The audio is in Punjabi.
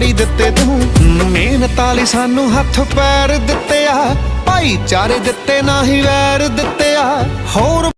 ਵਰਕੇ ਦਿੱਤੇ ਤੂੰ। ਮਿਹਨਤ ਵਾਲੀ ਸਾਨੂੰ ਹੱਥ ਪੈਰ ਦਿੱਤੇ ਆ। ਭਾਈਚਾਰੇ ਦਿੱਤੇ ਨਾ ਹੀ ਵੈਰ ਦਿੱਤੇ ਆ। ਹੋਰ